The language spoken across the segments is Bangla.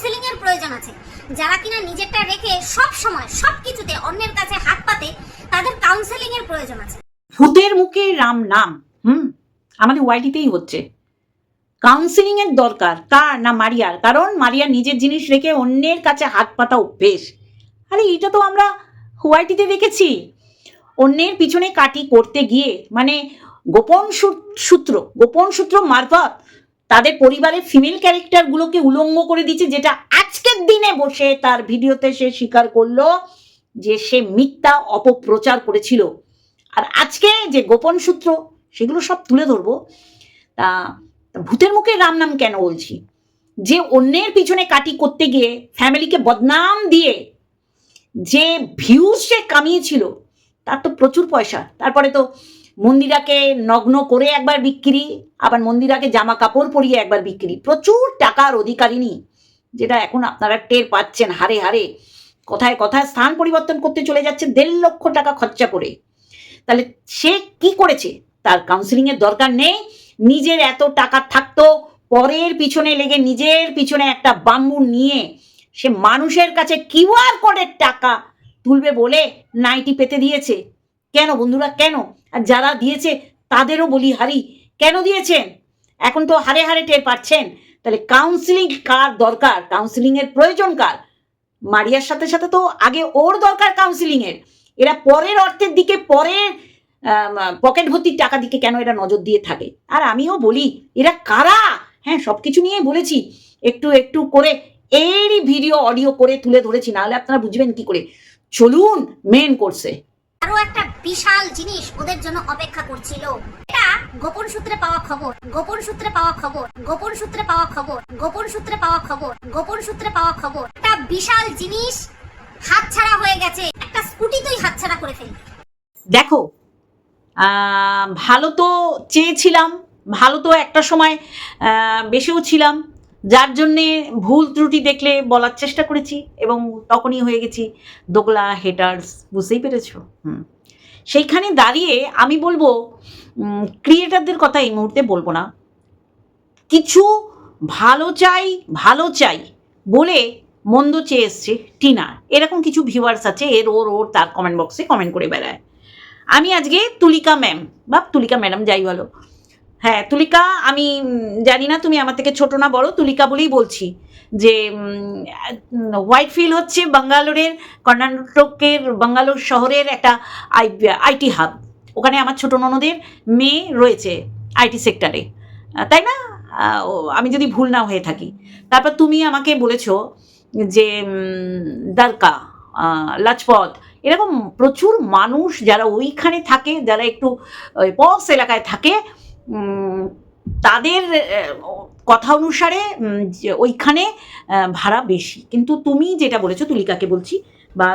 কাউন্সেলিং এর প্রয়োজন আছে। যারা কিনা নিজেরটা রেখে সব সময় সব কিছুতে অন্যের কাছে হাত পাতে, তাদের কাউন্সেলিং এর প্রয়োজন আছে। ভূতের মুখে রাম নাম, হুম? আমাদের ওয়াইটিতেই হচ্ছে। কাউন্সিলিং এর দরকার, কার না মারিয়ার? কারণ মারিয়া নিজের জিনিস রেখে অন্যের কাছে হাত পাতা অভ্যেস। আরে এটা তো আমরা ওয়াইটিতে দেখেছি। অন্যের পিছনে কাটি করতে গিয়ে মানে গোপন সূত্র গোপন সূত্র মারফত তাদের পরিবারের ফিমেল ক্যারেক্টারগুলোকে উলঙ্গ করে দিচ্ছে যেটা আজকের দিনে বসে তার ভিডিওতে সে স্বীকার করল যে সে মিথ্যা অপপ্রচার করেছিল। আর আজকে যে গোপন সূত্র, সেগুলো সব তুলে ধরবো। তা ভূতের মুখে রাম নাম কেন বলছি? যে অন্যের পিছনে কাটি করতে গিয়ে ফ্যামিলিকে বদনাম দিয়ে যে ভিউজ সে কামিয়েছিল, তার তো প্রচুর পয়সা। তারপরে তো মন্দিরাকে নগ্ন করে একবার বিক্রি, আবার মন্দিরাকে জামা কাপড় পরিয়ে একবার বিক্রি। প্রচুর টাকার অধিকারিনী যেটা এখন আপনারা টের পাচ্ছেন, হারে হারে। কথায় কথায় স্থান পরিবর্তন করতে চলে যাচ্ছে দেড় লক্ষ টাকা খরচা করে। তাহলে সে কি করেছে? তার কাউন্সিলিং এর দরকার নেই। নিজের এত টাকা থাকতো, পরের পিছনে লেগে নিজের পিছনে একটা বাম্বু নিয়ে সে মানুষের কাছে কিউআর কোডের টাকা তুলবে বলে নাইটি পেতে দিয়েছে। কেন বন্ধুরা, কেন? আর যারা দিয়েছে, তাদেরও বলি হারি। কেন দিয়েছেন? এখন তো হারে হারে টের পাচ্ছেন। তাহলে কাউন্সিলিং কার দরকার? কাউন্সিলিং এর প্রয়োজন কার? মারিয়ার সাথে সাথে তো আগে ওর দরকার কাউন্সিলিং এর। এরা পরের অর্থের দিকে, পরের পকেট ভর্তির টাকা দিকে কেন এরা নজর দিয়ে থাকে? আর আমিও বলি, এরা কারা? হ্যাঁ সব কিছু নিয়েই বলেছি। একটু একটু করে এরই ভিডিও অডিও করে তুলে ধরেছি। নাহলে আপনারা বুঝবেন কি করে। চলুন মেন কোর্সে আরও একটা বিশাল জিনিস ওদের জন্য অপেক্ষা করছিল। এটা গোপন সূত্রে পাওয়া খবর, গোপন সূত্রে পাওয়া খবর, গোপন সূত্রে পাওয়া খবর, গোপন সূত্রে পাওয়া খবর, গোপন সূত্রে পাওয়া খবর। একটা বিশাল জিনিস হাতছাড়া হয়ে গেছে। একটা স্কুটি তুই হাতছাড়া করে ফেলি দেখো ভালো তো চেয়েছিলাম, ভালো তো একটা সময় বেসেও ছিলাম যার জন্যে ভুল ত্রুটি দেখলে বলার চেষ্টা করেছি এবং তখনই হয়ে গেছি। দোগলা হেটার্স বুঝতেই পেরেছ? হুম। সেইখানে দাঁড়িয়ে আমি বলব ক্রিয়েটারদের কথা এই মুহূর্তে বলব না। কিছু ভালো চাই ভালো চাই বলে মন্দ চেয়ে এসছে টিনা। এরকম কিছু ভিউয়ার্স আছে, এর, ওর ওর, তার কমেন্ট বক্সে কমেন্ট করে বেড়ায়। আমি আজকে তুলিকা ম্যাম বা তুলিকা ম্যাডাম যাই বলো। হ্যাঁ তুলিকা, আমি জানি না, তুমি আমার থেকে ছোট না, বড়, তুলিকা বলেই বলছি যে হোয়াইট ফিল হচ্ছে বাঙ্গালোরের, কর্ণাটকের, বাঙ্গালোর শহরের একটা আই, আইটি হাব ওখানে আমার ছোট ননদের মেয়ে রয়েছে আইটি সেক্টরে তাই না? আমি যদি ভুল না হয়ে থাকি। তারপর তুমি আমাকে বলেছ যে দ্বারকা লাজপথ, এরকম প্রচুর মানুষ যারা ওইখানে থাকে, যারা একটু পক্স এলাকায় থাকে তাদের কথা অনুসারে ওইখানে ভাড়া বেশি। কিন্তু তুমি যেটা বলেছ, তুলিকাকে বলছি, বা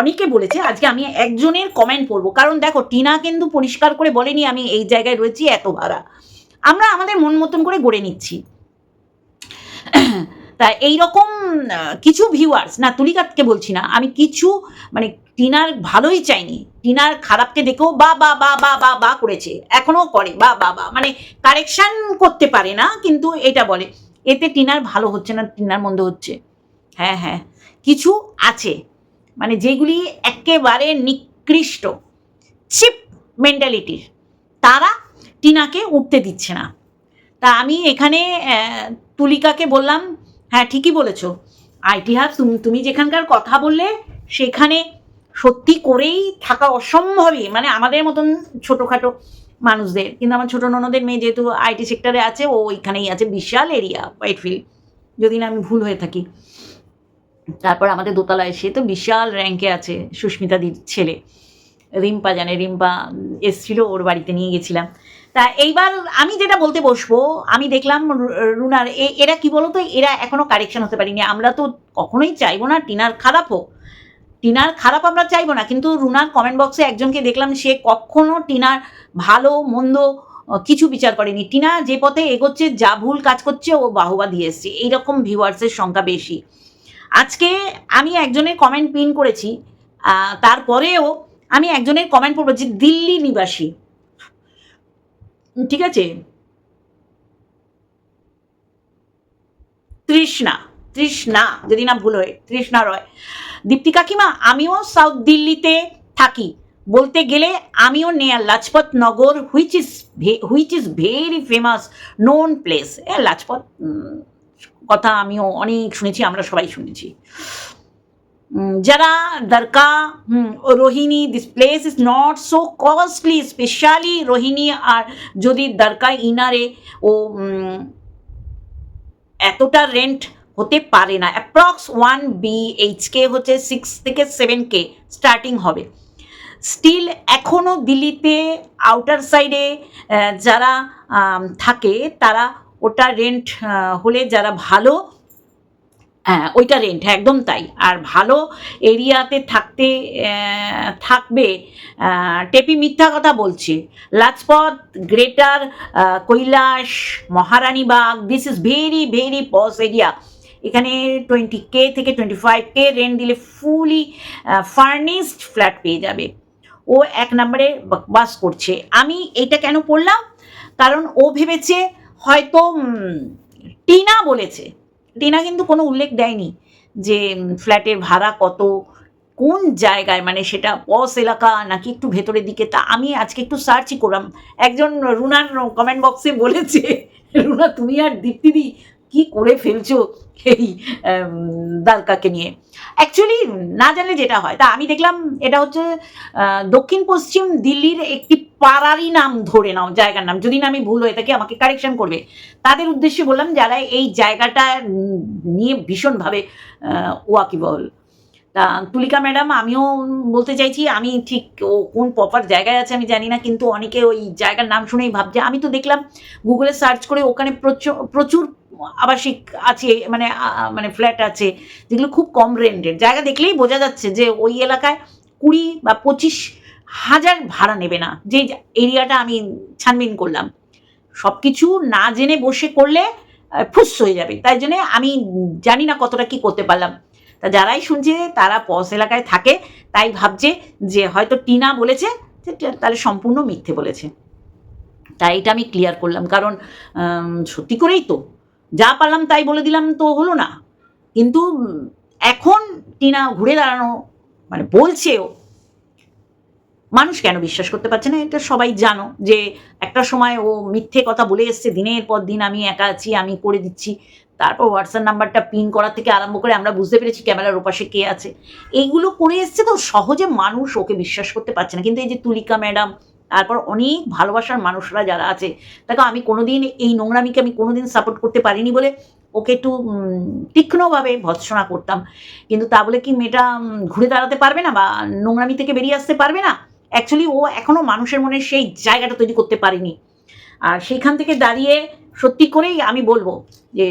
অনেকে বলেছে, আজকে আমি একজনের কমেন্ট পড়ব। কারণ দেখো, টিনা কিন্তু পরিষ্কার করে বলেনি, আমি এই জায়গায় রয়েছি, এত ভাড়া। আমরা আমাদের মন মতন করে গড়ে নিচ্ছি। তা এইরকম কিছু ভিউয়ার্স না তুলিকাতকে বলছি না, আমি কিছু মানে টিনার ভালোই চাইনি। টিনার খারাপকে দেখেও বা বা বা বা বা বা করেছে। এখনও করে, বা বা বা। মানে কারেকশন করতে পারে না, কিন্তু এটা বলে। এতে টিনার ভালো হচ্ছে না, টিনার মন্দ হচ্ছে। হ্যাঁ হ্যাঁ। কিছু আছে। মানে যেগুলি একেবারে নিকৃষ্ট। চিপ মেন্টালিটির তারা টিনাকে উঠতে দিচ্ছে না। তা আমি এখানে তুলিকাকে বললাম হ্যাঁ ঠিকই বলেছ। আইটি হাব তুমি যেখানকার কথা বললে, সেখানে সত্যি করেই থাকা অসম্ভবই। মানে আমাদের মতন ছোটোখাটো মানুষদের, কিন্তু আমার ছোটো ননদের মেয়ে যেহেতু আইটি সেক্টরে আছে, ও ওইখানেই আছে, বিশাল এরিয়া হোয়াইটফিল্ড যদি না আমি ভুল হয়ে থাকি। তারপর আমাদের দোতলায় সে তো বিশাল র্যাঙ্কে আছে, সুস্মিতা দির ছেলে। রিম্পা জানে, রিম্পা এসছিল, ওর বাড়িতে নিয়ে গেছিলাম। তা এইবার আমি যেটা বলতে বসবো, আমি দেখলাম রুনার এরা কি বলতো, এরা এখনও কারেকশন হতে পারিনি। আমরা তো কখনোই চাইব না, টিনার খারাপ হোক। টিনার খারাপ আমরা চাইব না, কিন্তু রুনার কমেন্ট বক্সে একজনকে দেখলাম, সে কখনো টিনার ভালো, মন্দ কিছু বিচার করেনি। টিনা যে পথে এগোচ্ছে, যা ভুল কাজ করছে, ও বাহবা দিয়ে এসছে। এইরকম ভিউয়ার্সের সংখ্যা বেশি। আজকে আমি একজনের কমেন্ট পিন করেছি তারপরেও আমি একজনের কমেন্ট পড়ব যে দিল্লি নিবাসী। ঠিক আছে? তৃষ্ণা তৃষ্ণা, যদি না ভুল হয়, তৃষ্ণা রয়। দীপ্তি কাকিমা, আমিও সাউথ দিল্লিতে থাকি। বলতে গেলে আমিও near Lajpat Nagar which is which is very famous known place এ লাজপত কথা আমিও অনেক শুনেছি, আমরা সবাই শুনেছি। যারা Dwarka Rohini this place is not so costly specially Rohini আর যদি দরকা ইনারে ও এতটা রেন্ট হতে পারে না। অ্যাপ্রক্স ওয়ান বিএইচকে হচ্ছে সিক্স থেকে সেভেন কে স্টার্টিং হবে। স্টিল এখনও দিল্লিতে আউটার সাইডে যারা থাকে, তারা ওটা রেন্ট হলে যারা ভালো হ্যাঁ ওইটা রেন্ট একদম তাই। আর ভালো এরিয়াতে থাকতে থাকবে টেপি মিথ্যা কথা বলছে। Lajpat greater Kailash, Maharani Bagh this is very very posh area এখানে টোয়েন্টি কে থেকে টোয়েন্টি ফাইভ কে রেন্ট দিলে ফুলি ফার্নিশড ফ্ল্যাট পেয়ে যাবে। ও এক নম্বরে বাস করছে। আমি এটা কেন পড়লাম? কারণ ও ভেবেছে হয়তো টিনা বলেছে। টিনা কিন্তু কোনো উল্লেখ দেয়নি যে ফ্ল্যাটের ভাড়া কত, কোন জায়গায় মানে সেটা পস এলাকা নাকি একটু ভেতরের দিকে। তা আমি আজকে একটু সার্চই করলাম। একজন রুনার কমেন্ট বক্সে বলেছে, রুনা, তুমি আর দীপ্তিদি কি করে ফেলছো এই দ্বারকাকে নিয়ে? অ্যাকচুয়ালি না জানলে যেটা হয়, তা আমি দেখলাম এটা হচ্ছে দক্ষিণ পশ্চিম দিল্লির একটি পাড়ারই নাম ধরে নাও, জায়গার নাম। যদি না আমি ভুল হয়ে থাকি, আমাকে কারেকশন করবে। তাদের উদ্দেশ্যে বললাম যারা এই জায়গাটা নিয়ে ভীষণভাবে ওয়াকিবহল। তা, তুলিকা ম্যাডাম, আমিও বলতে চাইছি, আমি ঠিক ও কোন প্রপার জায়গায় আছে আমি জানি না, কিন্তু অনেকে ওই জায়গার নাম শুনেই ভাবছে। আমি তো দেখলাম গুগলে সার্চ করে ওখানে প্রচুর প্রচুর আবাসিক আছে মানে মানে ফ্ল্যাট আছে, যেগুলো খুব কম রেন্টের জায়গা দেখলেই বোঝা যাচ্ছে যে ওই এলাকায় কুড়ি বা পঁচিশ হাজার ভাড়া নেবে না। যে এরিয়াটা আমি ছানবিন করলাম। সব কিছু না জেনে বসে করলে ফুস হয়ে যাবে। তাই জন্যে আমি জানি না কতটা কি করতে পারলাম। তা যারাই শুনছে, তারা পস এলাকায় থাকে, তাই ভাবছে যে হয়তো টিনা বলেছে তাহলে সম্পূর্ণ মিথ্যে বলেছে। তাই এটা আমি ক্লিয়ার করলাম। কারণ সত্যি করেই তো যা পারলাম তাই বলে দিলাম তো হলো না। কিন্তু এখন টিনা ঘুরে দাঁড়ানো মানে বলছেও, মানুষ কেন বিশ্বাস করতে পারছে না? এটা সবাই জানো যে একটা সময় ও মিথ্যে কথা বলে এসছে, দিনের পর দিন আমি একা আছি, আমি করে দিচ্ছি। তারপর হোয়াটসঅ্যাপ নাম্বারটা পিন করা থেকে আরম্ভ করে আমরা বুঝতে পেরেছি ক্যামেরার ওপাশে কে আছে। এইগুলো করে এসছে তো সহজে মানুষ ওকে বিশ্বাস করতে পারছে না। কিন্তু এই যে তুলিকা ম্যাডাম তারপর অনেক ভালোবাসার মানুষরা যারা আছে, দেখো আমি কোনোদিন এই নোংরামিকে আমি কোনোদিন সাপোর্ট করতে পারিনি বলে ওকে একটু তীক্ষ্ণভাবে ভৎসনা করতাম। কিন্তু তা বলে কি মেয়েটা ঘুরে দাঁড়াতে পারবে না বা নোংরামি থেকে বেরিয়ে আসতে পারবে না? অ্যাকচুয়ালি ও এখনও মানুষের মনে সেই জায়গাটা তৈরি করতে পারেনি। আর সেইখান থেকে দাঁড়িয়ে সত্যি করেই আমি বলব যে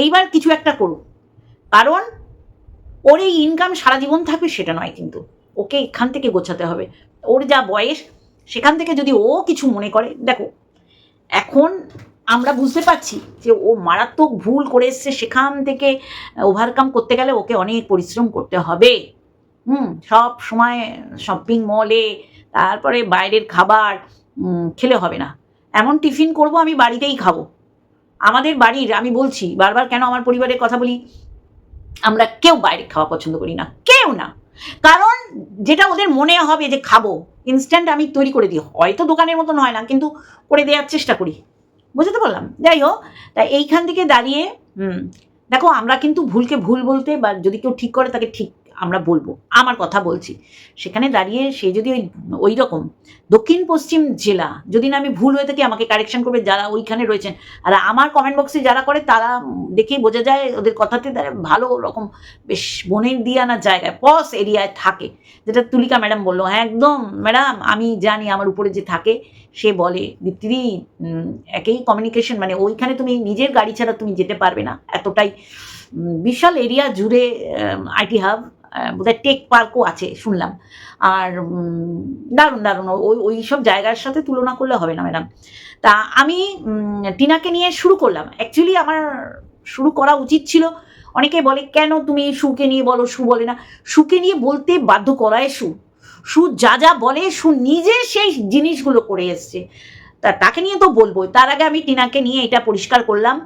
এইবার কিছু একটা করুক। কারণ ওর এই ইনকাম সারা জীবন থাকবে সেটা নয় কিন্তু। ওকে এখান থেকে গোছাতে হবে। ওর যা বয়স সেখান থেকে যদি ও কিছু মনে করে, দেখো, এখন আমরা বুঝতে পারছি যে ও মারাত্মক ভুল করে এসছে, সেখান থেকে ওভারকাম করতে গেলে ওকে অনেক পরিশ্রম করতে হবে। হুম, সব সময় শপিং মলে তারপরে বাইরের খাবার খেলে হবে না। এমন টিফিন করব আমি বাড়িতেই খাব। আমাদের বাড়ির, আমি বলছি, বারবার কেন আমার পরিবারের কথা বলি? আমরা কেউ বাইরে খাওয়া পছন্দ করি না, কেউ না। কারণ যেটা ওদের মনে হবে যে খাব ইনস্ট্যান্ট আমি তৈরি করে দিই। হয়তো দোকানের মতন হয় না, কিন্তু করে দেওয়ার চেষ্টা করি। বুঝতে পারলাম? যাই হোক, তা এইখান থেকে দাঁড়িয়ে, হুম, দেখো আমরা কিন্তু ভুলকে ভুল বলতে বা যদি কেউ ঠিক করে তাকে ঠিক আমরা বলব, আমার কথা বলছি। সেখানে দাঁড়িয়ে সে যদি ওই ওই রকম দক্ষিণ পশ্চিম জেলা, যদি না আমি ভুল হয়ে থাকি, আমাকে কারেকশন করবে, যারা ওইখানে রয়েছেন, আর আমার কমেন্ট বক্সে যারা করে, তারা দেখেই বোঝা যায় ওদের কথাতে তারা ভালো রকম বেশ বনের দিয়ে আনার জায়গায়, পস এরিয়ায় থাকে। যেটা তুলিকা ম্যাডাম বলল হ্যাঁ একদম, ম্যাডাম, আমি জানি আমার উপরে যে থাকে। সে বলে দীপ্তিদি একেই কমিউনিকেশন মানে ওইখানে তুমি নিজের গাড়ি ছাড়া তুমি যেতে পারবে না। এতটাই বিশাল এরিয়া জুড়ে আইটি হাব বোধহয় টেক পার্কও আছে, শুনলাম। আর দারুণ দারুণ। ওই ওই সব জায়গার সাথে তুলনা করলে হবে না, ম্যাডাম। তা আমি টিনাকে নিয়ে শুরু করলাম। অ্যাকচুয়ালি আমার শুরু করা উচিত ছিল, অনেকে বলে, কেন তুমি সুকে নিয়ে বলো, সু বলে না? সুকে নিয়ে বলতে বাধ্য করায় সু। সু যা যা বলে, সু নিজে সেই জিনিসগুলো করে এসছে। তা তাকে নিয়ে তো বলব তার আগে আমি টিনাকে নিয়ে এটা পরিষ্কার করলাম।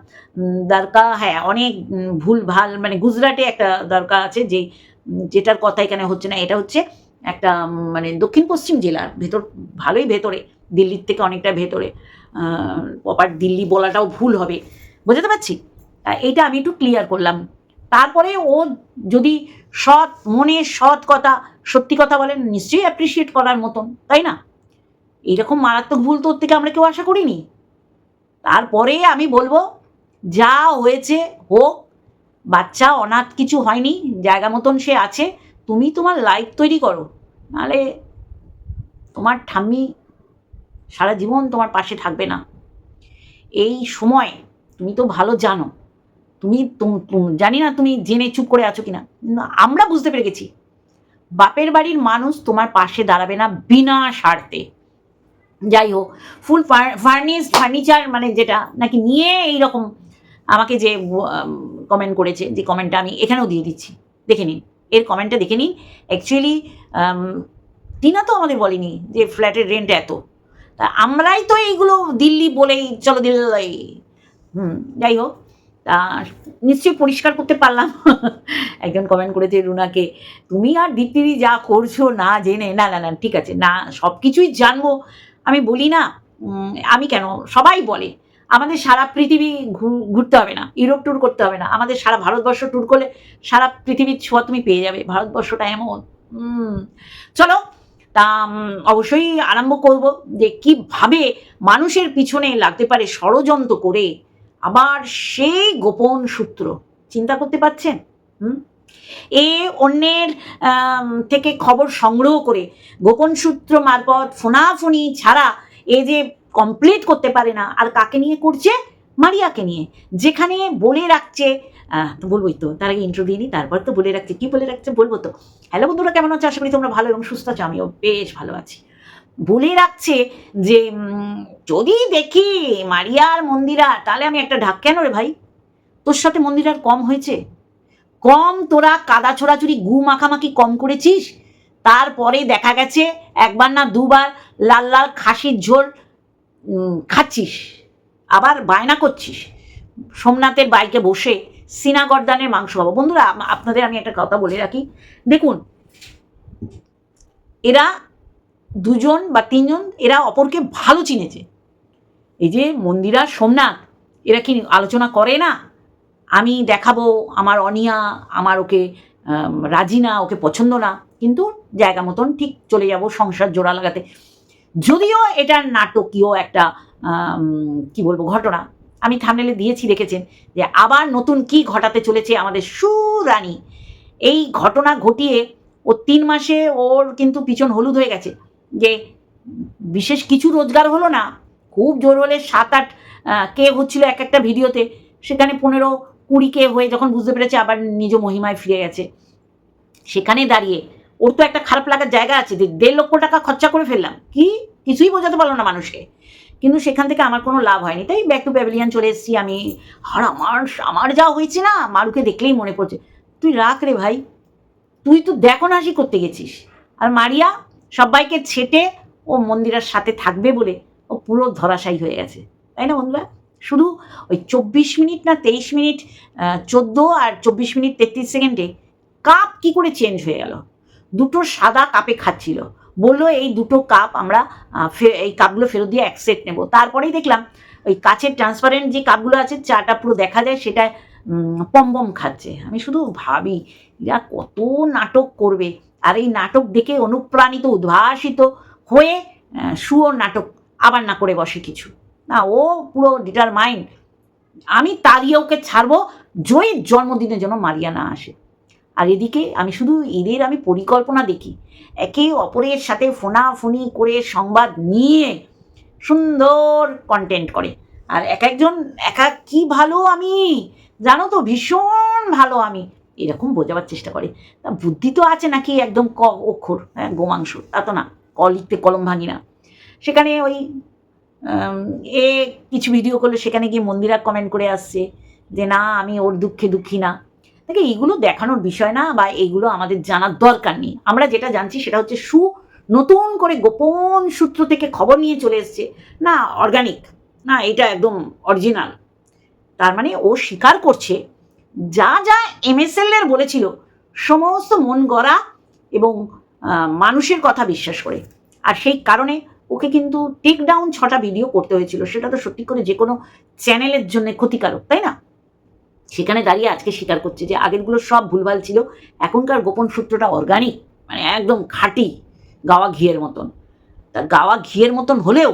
দরকার হ্যাঁ অনেক ভুল ভালো মানে গুজরাটে একটা দরকার আছে যে যেটার কথা এখানে হচ্ছে না, এটা হচ্ছে একটা মানে দক্ষিণ পশ্চিম জেলার ভেতর, ভালোই ভেতরে, দিল্লির থেকে অনেকটা ভেতরে প্রপার দিল্লি বলাটাও ভুল হবে, বুঝতে পারছি? তা এইটা আমি একটু ক্লিয়ার করলাম। তারপরে ও যদি সৎ, মনে সৎ কথা, সত্যি কথা বলেন, নিশ্চয়ই অ্যাপ্রিসিয়েট করার মতন, তাই না? এইরকম মারাত্মক ভুল তো ওর থেকে আমরা কেউ আশা করিনি। তারপরে আমি বলব, যা হয়েছে হোক বাচ্চা অনাথ কিছু হয়নি, জায়গা মতন সে আছে, তুমি তোমার লাইফ তৈরি করো। নাহলে তোমার ঠাম্মি সারা জীবন তোমার পাশে থাকবে না। এই সময় তুমি তো ভালো জানো, তুমি জানি না তুমি জেনে চুপ করে আছো কিনা। আমরা বুঝতে পেরে গেছি। বাপের বাড়ির মানুষ তোমার পাশে দাঁড়াবে না বিনা স্বার্থে। যাই হোক ফুল ফার্নিশ ফার্নিচার মানে যেটা, নাকি নিয়ে এইরকম আমাকে যে কমেন্ট করেছে যে কমেন্টটা আমি এখানেও দিয়ে দিচ্ছি। দেখে নিন। এর কমেন্টটা দেখে নিন। অ্যাকচুয়ালি টিনা তো আমাদের বলেনি যে ফ্ল্যাটের রেন্ট এত। তা আমরাই তো এইগুলো দিল্লি বলেই চলো দিল্লি হুম যাই হোক। তা নিশ্চয়ই পরিষ্কার করতে পারলাম। একজন কমেন্ট করেছে রুনাকে তুমি আর দীপ্তিদি যা করছ না জেনে না না না ঠিক আছে না সব কিছুই জানব। আমি বলি না আমি কেন? সবাই বলে। আমাদের সারা পৃথিবী ঘুরতে হবে না, ইউরোপ ট্যুর করতে হবে না। আমাদের সারা ভারতবর্ষ ট্যুর করলে সারা পৃথিবীর ছোঁয়া তুমি পেয়ে যাবে। ভারতবর্ষটা এমন। চলো, তা অবশ্যই আরম্ভ করব যে কীভাবে মানুষের পিছনে লাগতে পারে ষড়যন্ত্র করে আবার সেই গোপন সূত্র। চিন্তা করতে পারছেন? হুম? এ অন্যের থেকে খবর সংগ্রহ করে গোপন সূত্র মারফত ফোনাফুনি ছাড়া এ যে কমপ্লিট করতে পারে না। আর কাকে নিয়ে করছে? মারিয়াকে নিয়ে। যেখানে বলে রাখছে তো বলবোই তো, তার আগে ইন্ট্রো দিয়ে নিই তারপর তো বলে রাখছে। কি বলে রাখছে বলব তো? হ্যালো বন্ধুরা, কেমন আছো? আশা করি তোমরা ভালো এবং সুস্থ আছো, আমিও বেশ ভালো আছি। বলে রাখছে যে যদি দেখি মারিয়ার মন্দিরা, তাহলে আমি একটা ঢাক কেন রে ভাই? তোর সাথে মন্দিরার কম হয়েছে? কম তোরা কাদা ছোড়াছুড়ি, গু মাখামাখি কম করেছিস? তারপরে দেখা গেছে, একবার না দুবার লাল লাল খাসির ঝোল খাচ্ছিস, আবার বায়না করছিস, সোমনাথের বাইকে বসে সিনা গর্দানের মাংস খাব। বন্ধুরা আপনাদের আমি একটা কথা বলে রাখি। দেখুন, এরা দুজন বা তিনজন, এরা অপরকে ভালো চিনেছে। এই যে মন্দিরা, সোমনাথ, এরা কি আলোচনা করে না? আমি দেখাবো আমার অনিয়া, আমার ওকে রাজি না ওকে পছন্দ না। কিন্তু জায়গা মতন ঠিক চলে যাব, সংসার জোড়া লাগাতে। যদিও এটা নাটকীয় একটা কি বলব, ঘটনা। আমি থামনেলে দিয়েছি, দেখেছেন, যে আবার নতুন কি ঘটাতে চলেছে আমাদের সুরানী। এই ঘটনা ঘটিয়ে ও তিন মাসে ওর কিন্তু পিছন হলুদ হয়ে গেছে, যে বিশেষ কিছু রোজগার হলো না। খুব জোর হলে সাত আট কে হচ্ছিল এক একটা ভিডিওতে। সেখানে পনেরো কুড়ি কে হয়ে যখন বুঝতে পেরেছে, আবার নিজ মহিমায় ফিরে গেছে। সেখানে দাঁড়িয়ে ওর তো একটা খারাপ লাগার জায়গা আছে। যে দেড় লক্ষ টাকা খরচা করে ফেললাম। কি? কিছুই বোঝাতে পারল না মানুষকে। কিন্তু সেখান থেকে আমার কোনো লাভ হয়নি। তাই ব্যাক টু প্যাভিলিয়ান চলে এসেছি আমি। আর আমার আমার যা হয়েছে না, মারুকে দেখলেই মনে পড়ছে। তুই রাখ রে ভাই। তুই তো দেখো নাসি করতে গেছিস। আর মারিয়া, সবাইকে ছেটে ও মন্দিরের সাথে থাকবে বলে ও পুরো ধরাশায়ী হয়ে গেছে। তাই না বন্ধুরা? শুধু ওই চব্বিশ মিনিট না তেইশ মিনিট চোদ্দ আর চব্বিশ মিনিট তেত্রিশ সেকেন্ডে কাপ কি করে চেঞ্জ হয়ে গেল? দুটো সাদা কাপে খাচ্ছিল। বলল এই দুটো কাপ আমরা এই কাপগুলো ফেরত দিয়ে এক সেট নেব। তারপরেই দেখলাম ওই কাচের ট্রান্সপারেন্ট যে কাপগুলো আছে চাটা পুরো দেখা যায় সেটা পম্পম খাচ্ছে। আমি শুধু ভাবি এরা কত নাটক করবে? আর এই নাটক দেখে অনুপ্রাণিত উদ্ভাসিত হয়ে আহ, নাটক আবার না করে বসে কিছু। না ও পুরো ডিটারমাইন্ড আমি তাড়িয়ে ওকে ছাড়বো জয়ীর জন্মদিনের জন্য মারিয়া না আসে। আর এদিকে আমি শুধু এদের আমি পরিকল্পনা দেখি। একে অপরের সাথে ফোনাফুনি করে সংবাদ নিয়ে সুন্দর কন্টেন্ট করে। আর এক একজন, একা কি ভালো আমি? জানো তো, ভীষণ ভালো আমি। এরকম বোঝাবার চেষ্টা করে। তা বুদ্ধি তো আছে নাকি একদম ক, অক্ষর হ্যাঁ গোমাংস? তা তো না, ক লিখতে কলম ভাঙি না। সেখানে ওই এ কিছু ভিডিও করলে, সেখানে গিয়ে মন্দিরা কমেন্ট করে আসছে যে, না, আমি ওর দুঃখে দুঃখী না। দেখে এইগুলো দেখানোর বিষয় না বা এইগুলো আমাদের জানার দরকার নেই। আমরা যেটা জানছি সেটা হচ্ছে সু নতুন করে গোপন সূত্র থেকে খবর নিয়ে চলে এসছে। না অর্গানিক না, এটা একদম অরিজিনাল তার মানে ও স্বীকার করছে, যা যা এমএসএল এর বলেছিল, সমস্ত মন গড়া এবং মানুষের কথা বিশ্বাস করে। আর সেই কারণে ওকে কিন্তু টেক ডাউন ছটা ভিডিও করতে হয়েছিল। সেটা তো সত্যি করে যে কোনো চ্যানেলের জন্য ক্ষতিকারক, তাই না? সেখানে দাঁড়িয়ে আজকে স্বীকার করছে যে আগেরগুলো সব ভুলভাল ছিল। এখনকার গোপন সূত্রটা অর্গানিক মানে একদম খাঁটি, গাওয়া ঘিয়ের মতন। তা গাওয়া ঘিয়ের মতন হলেও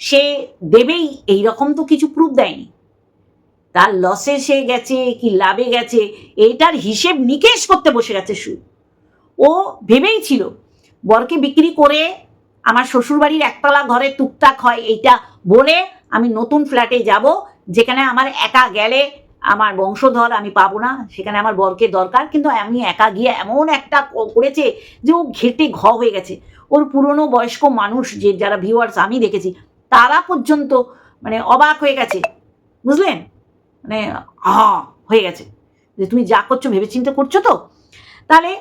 সে দেবেই এই রকম তো কিছু প্রুফ দেয়নি। তার লসে সে গেছে, কি লাভে গেছে, এইটার হিসেব নিকেশ করতে বসে গেছে সু। ও ভেবেই ছিল, বরকে বিক্রি করে আমার শ্বশুরবাড়ির একতলা ঘরে টুকটাক হয় এইটা বলে আমি নতুন ফ্ল্যাটে যাব, যেখানে আমার একা গেলে আমার বংশধর আমি পাবো না, সেখানে আমার বরকে দরকার, কিন্তু আমি একা গিয়ে এমন একটা করেছে যে ও ঘেটে ঘ হয়ে গেছে। ওর পুরনো বয়স্ক মানুষ যে, যারা ভিউয়ার্স আমি দেখেছি, তারা পর্যন্ত মানে অবাক হয়ে গেছে। বুঝলেন? মানে হা হয়ে গেছে। যে তুমি যা করছ ভেবেচিন্তে করছ তো? তাহলে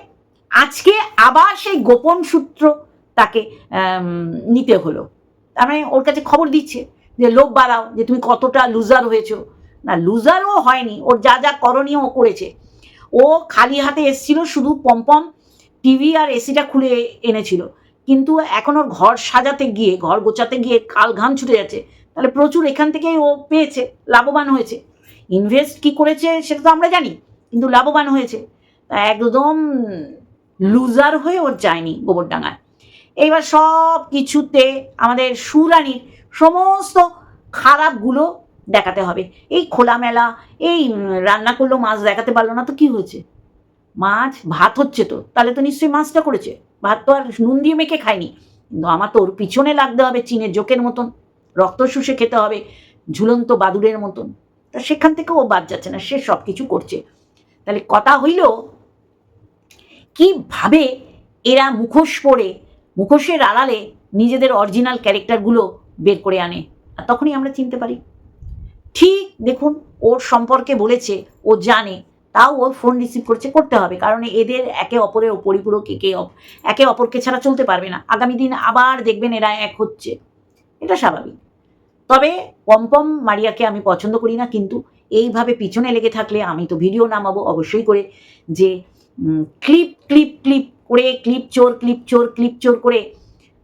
আজকে আবার সেই গোপন সূত্র তাকে নিতে হলো। তার মানে ওর কাছে খবর দিচ্ছে যে, লোভ বাড়াও, যে তুমি কতটা লুজার হয়েছো। না লুজারও হয়নি। ওর যা যা করণীয় ও করেছে। ও খালি হাতে এসছিল শুধু পম্পম টিভি আর এসিটা খুলে এনেছিল। কিন্তু এখন ওর ঘর সাজাতে গিয়ে, ঘর গোছাতে গিয়ে কাল ঘাম ছুটে যাচ্ছে। তাহলে প্রচুর এখান থেকেই ও পেয়েছে, লাভবান হয়েছে। ইনভেস্ট কি করেছে সেটা তো আমরা জানি, কিন্তু লাভবান হয়েছে। তা একদম লুজার হয়ে ওর যায়নি গোবরডাঙ্গায়। এইবার সব কিছুতে আমাদের সুরানির সমস্ত খারাপগুলো দেখাতে হবে। এই খোলামেলা, এই রান্না করল মাছ দেখাতে পারল না, তো কি হয়েছে? মাছ, ভাত হচ্ছে তো, তাহলে তো নিশ্চয়ই মাছটা করেছে। ভাত তো আর নুন দিয়ে মেখে খায়নি। কিন্তু আমার তো ওর পিছনে লাগতে হবে চীনের জোকের মতন, রক্ত শুষে খেতে হবে, ঝুলন্ত বাদুড়ের মতন। তা সেখান থেকে ও বাদ যাচ্ছে না, সে সব কিছু করছে। তাহলে কথা হইল, কীভাবে এরা মুখোশ পরে, মুখোশের আড়ালে নিজেদের অরিজিনাল ক্যারেক্টারগুলো বের করে আনে? আর তখনই আমরা চিনতে পারি। ঠিক দেখুন, ওর সম্পর্কে বলেছে, ও জানে। তাও ও ফোন রিসিভ করছে, করতে হবে। কারণ এদের একে অপরের পরিপূরক একে একে অপরকে ছাড়া চলতে পারবে না। আগামী দিন আবার দেখবেন এরা এক হচ্ছে। এটা স্বাভাবিক। তবে পম্পম মারিয়াকে আমি পছন্দ করি না, কিন্তু এইভাবে পিছনে লেগে থাকলে আমি তো ভিডিও নামাবো অবশ্যই করে যে ক্লিপ ক্লিপ ক্লিপ করে ক্লিপ চোর ক্লিপ চোর ক্লিপ চোর করে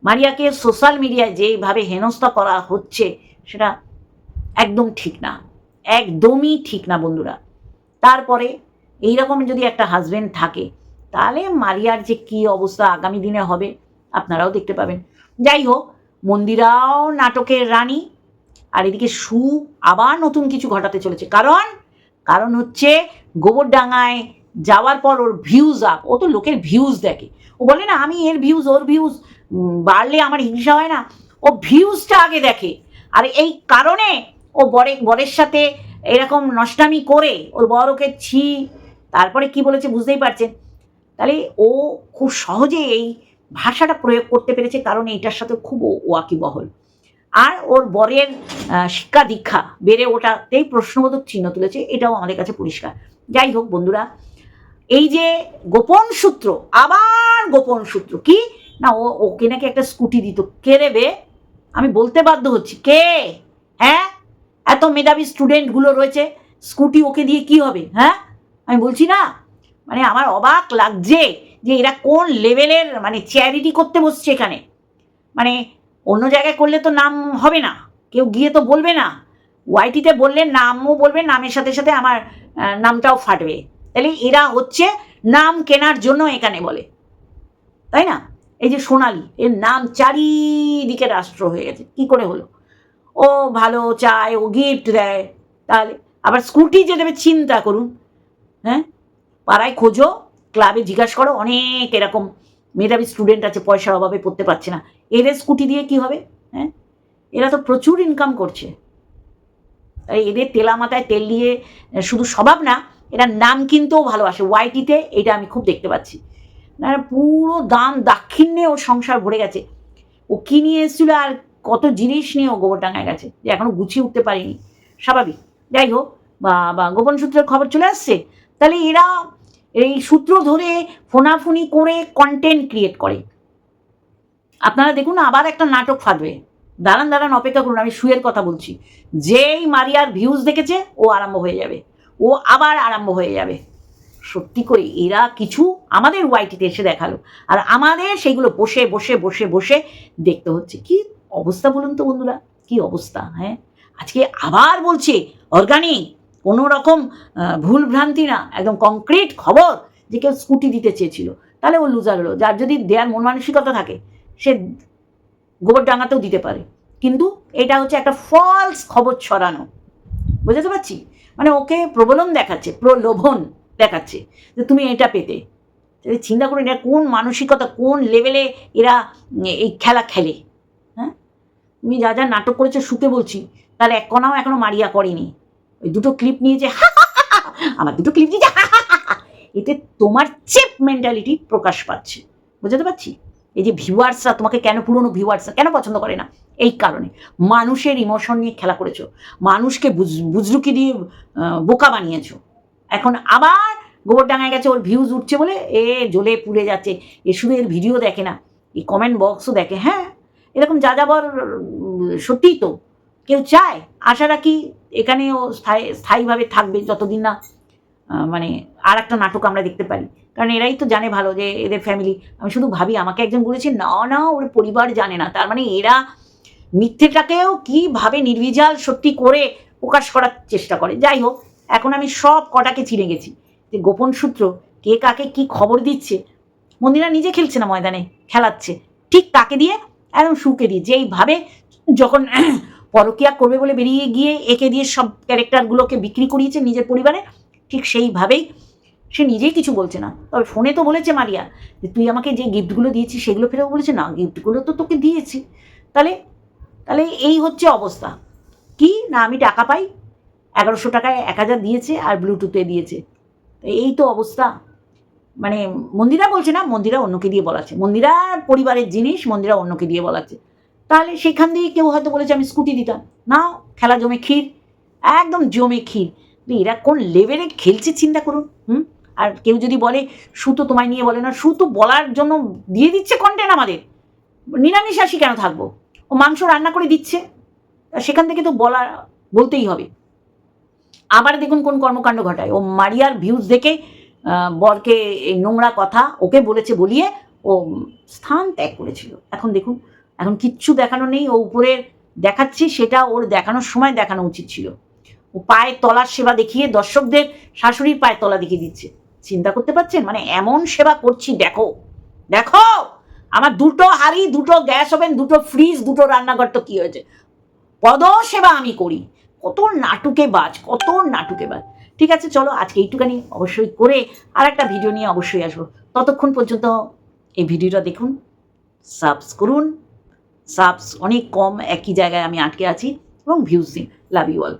মারিয়াকে সোশ্যাল মিডিয়ায় যেভাবে হেনস্থা করা হচ্ছে, সেটা একদম ঠিক না। একদমই ঠিক না বন্ধুরা। তারপরে এইরকম যদি একটা হাজবেন্ড থাকে, তাহলে মারিয়ার যে কি অবস্থা আগামী দিনে হবে, আপনারাও দেখতে পাবেন। যাই হোক, মন্দিরাও নাটকের রানী, আর এদিকে সু আবার নতুন কিছু ঘটাতে চলেছে। কারণ কারণ হচ্ছে গোবরডাঙ্গায় যাওয়ার পর ওর ভিউজ আপ ও তো লোকের ভিউজ দেখে। ও বলে না, আমি এর ভিউজ ওর ভিউজ বাড়লে আমার হিংসা হয় না। ও ভিউজটা আগে দেখে। আর এই কারণে ও বরে বরের সাথে এরকম নষ্টামি করে ওর বর ওকে ছি, তারপরে কি বলেছে বুঝতেই পারছেন তাহলে ও খুব সহজে এই ভাষাটা প্রয়োগ করতে পেরেছে কারণ এইটার সাথে খুব ওয়াকিবহল। আর ওর বরের শিক্ষা দীক্ষা বেড়ে ওটাতেই প্রশ্নবোধক চিহ্ন তুলেছে, এটাও আমাদের কাছে পরিষ্কার। যাই হোক বন্ধুরা, এই যে গোপন সূত্র, আবার গোপন সূত্র, কি? না, ও, ওকে নাকি একটা স্কুটি দিত। কে দেবে? আমি বলতে বাধ্য হচ্ছি। কে? হ্যাঁ? এত মেধাবী স্টুডেন্টগুলো রয়েছে স্কুটি ওকে দিয়ে কি হবে হ্যাঁ? আমি বলছি না। মানে আমার অবাক লাগছে যে এরা কোন লেভেলের মানে চ্যারিটি করতে বসছে এখানে। মানে অন্য জায়গায় করলে তো নাম হবে না, কেউ গিয়ে তো বলবে না। ওয়াইটিতে বললে নামও বলবে, নামের সাথে সাথে আমার নামটাও ফাটবে। তাহলে এরা হচ্ছে নাম কেনার জন্য এখানে বলে। তাই না? এই যে সোনালি, এর নাম চারিদিকে রাষ্ট্র হয়ে গেছে। কি করে হলো? ও ভালো চায়, ও গিফট দেয়। তাহলে আবার স্কুটি যে দেবে চিন্তা করুন। হ্যাঁ? পাড়ায় খোঁজো ক্লাবে জিজ্ঞাসা করো, অনেক এরকম মেধাবী স্টুডেন্ট আছে, পয়সার অভাবে পড়তে পারছে না। এদের স্কুটি দিয়ে কি হবে? হ্যাঁ? এরা তো প্রচুর ইনকাম করছে। তাই এদের তেলা মাথায় তেল দিয়ে শুধু স্বভাব না, এরা নাম কিনতেও ভালোবাসে। ওয়াইটিতে এটা আমি খুব দেখতে পাচ্ছি। না পুরো দাম দাক্ষিণ্যে ওর সংসার ভরে গেছে। ও কি নিয়ে এসেছিল আর কত জিনিস নিয়ে ও গোবরডাঙ্গায় গেছে যে এখনও গুছিয়ে উঠতে পারিনি। স্বাভাবিক। যাই হোক, বা বা গোপন সূত্রের খবর চলে আসছে। তাহলে এরা এই সূত্র ধরে ফোনাফুনি করে কন্টেন্ট ক্রিয়েট করে। আপনারা দেখুন আবার একটা নাটক ফাঁদবে দাঁড়ান দাঁড়ান, অপেক্ষা করুন, আমি শুয়ের কথা বলছি। যেই মারিয়ার ভিউজ দেখেছে, ও আরম্ভ হয়ে যাবে। ও আবার আরম্ভ হয়ে যাবে। সত্যি করে, এরা কিছু আমাদের ওয়াইটিতে এসে দেখাল। আর আমাদের সেইগুলো বসে বসে বসে বসে দেখতে হচ্ছে। কি অবস্থা বলুন তো বন্ধুরা, কি অবস্থা হ্যাঁ? আজকে আবার বলছে অর্গানিক কোনো রকম ভুল ভ্রান্তি না, একদম কংক্রিট খবর যে কেউ স্কুটি দিতে চেয়েছিল। তাহলে ও লুজার হলো, যার যদি দেয়ার মন মানসিকতা থাকে, সে গোবর ডাঙাতেও দিতে পারে। কিন্তু এটা হচ্ছে একটা ফলস খবর ছড়ানো। বুঝতে পারছি? মানে ওকে প্রবলন দেখাচ্ছে, প্রলোভন দেখাচ্ছে, যে তুমি এটা পেতে। চিন্তা করুন, এটা কোন মানসিকতা, কোন লেভেলে এরা এই খেলা খেলে? তুমি যা যা নাটক করেছ শুকে বলছি। তার এক কণাও এখনও মারিয়া করেনি। ওই দুটো ক্লিপ নিয়েছে আমার দুটো ক্লিপ দিয়েছে এতে তোমার চেপ মেন্টালিটি প্রকাশ পাচ্ছে। বুঝতে পারছি? এই যে ভিউয়ার্সরা তোমাকে কেন পুরনো ভিউয়ার্সরা কেন পছন্দ করে না? এই কারণে। মানুষের ইমোশন নিয়ে খেলা করেছ। মানুষকে বুজ- বুজরুকি দিয়ে বোকা বানিয়েছো। এখন আবার গোবরডাঙ্গায় গেছে, ওর ভিউজ উঠছে বলে, এ জ্বলে পুড়ে যাচ্ছে। এ শুধু এর ভিডিও দেখে না এই কমেন্ট বক্সও দেখে হ্যাঁ? এরকম যা যাবার সত্যিই তো কেউ চায়। আশা রাখি এখানেও স্থায়ী, স্থায়ীভাবে থাকবে যতদিন না মানে আর একটা নাটক আমরা দেখতে পারি। কারণ এরাই তো জানে ভালো যে এদের ফ্যামিলি আমি শুধু ভাবি, আমাকে একজন বলেছে, না না, ওর পরিবার জানে না। তার মানে এরা মিথ্যেটাকেও কীভাবে নির্বিজাল সত্যি করে প্রকাশ করার চেষ্টা করে। যাই হোক, এখন আমি সব কটাকে চিনে গেছি। যে গোপন সূত্র, কে কাকে কি খবর দিচ্ছে, মন্দিরা নিজে খেলছে না ময়দানে, খেলাচ্ছে। ঠিক তাকে দিয়ে একদম দিয়ে যেইভাবে যখন পরকিয়া করবে বলে বেরিয়ে গিয়ে একে দিয়ে সব ক্যারেক্টারগুলোকে বিক্রি করিয়েছে নিজের পরিবারে, ঠিক সেইভাবেই সে নিজেই কিছু বলছে না। তবে ফোনে তো বলেছে মারিয়া যে, তুই আমাকে যে গিফটগুলো দিয়েছিস সেগুলো ফেরত বলেছে? না গিফটগুলো তো তোকে দিয়েছি। তাহলে তাহলে এই হচ্ছে অবস্থা। কি? না, আমি টাকা পাই। এগারোশো টাকায় এক হাজার দিয়েছে আর ব্লুটুথে দিয়েছে। এই তো অবস্থা। মানে মন্দিরা বলছে না, মন্দিরা অন্যকে দিয়ে বলাচ্ছে। মন্দিরার পরিবারের জিনিস, মন্দিরা অন্যকে দিয়ে বলাচ্ছে। তাহলে সেখান দিয়ে কেউ হয়তো বলেছে, আমি স্কুটি দিতাম। না খেলা জমে ক্ষীর, একদম জমে ক্ষীর। এরা কোন লেভেলে খেলছে চিন্তা করুন, হুম? আর কেউ যদি বলে, সুতো তোমায় নিয়ে বলে না। সুতো বলার জন্য দিয়ে দিচ্ছে কন্টেন্ট আমাদের। নিরামিষাসী কেন থাকব? ও মাংস রান্না করে দিচ্ছে। সেখান থেকে তো বলা, বলতেই হবে। আবার দেখুন কোন কর্মকাণ্ড ঘটায়। ও মারিয়ার ভিউজ দেখে বরকে এই নোংরা কথা ওকে বলেছে বলিয়ে ও স্থান ত্যাগ করেছিল। এখন দেখুন, এখন কিচ্ছু দেখানো নেই, ও উপরের দেখাচ্ছি, সেটা ওর দেখানোর সময় দেখানো উচিত ছিল। ও পায়ের তলার সেবা দেখিয়ে দর্শকদের শাশুড়ির পায়ের তলা দেখিয়ে দিচ্ছে। চিন্তা করতে পারছেন? মানে এমন সেবা করছি, দেখো দেখো, আমার দুটো হাড়ি, দুটো গ্যাস ওভেন, দুটো ফ্রিজ, দুটো রান্নাঘর, তো কি হয়েছে? পদ সেবা আমি করি। কত নাটুকে বাজ, কত নাটুকে বাজ। ঠিক আছে, চলো আজকে এইটুখানি অবশ্যই করে আর একটা ভিডিও নিয়ে অবশ্যই আসব। ততক্ষণ পর্যন্ত এই ভিডিওটা দেখুন সাবস করুন সাবস অনেক কম একই জায়গায় আমি আটকে আছি এবং ভিউজ দিন লাভ ইউ অল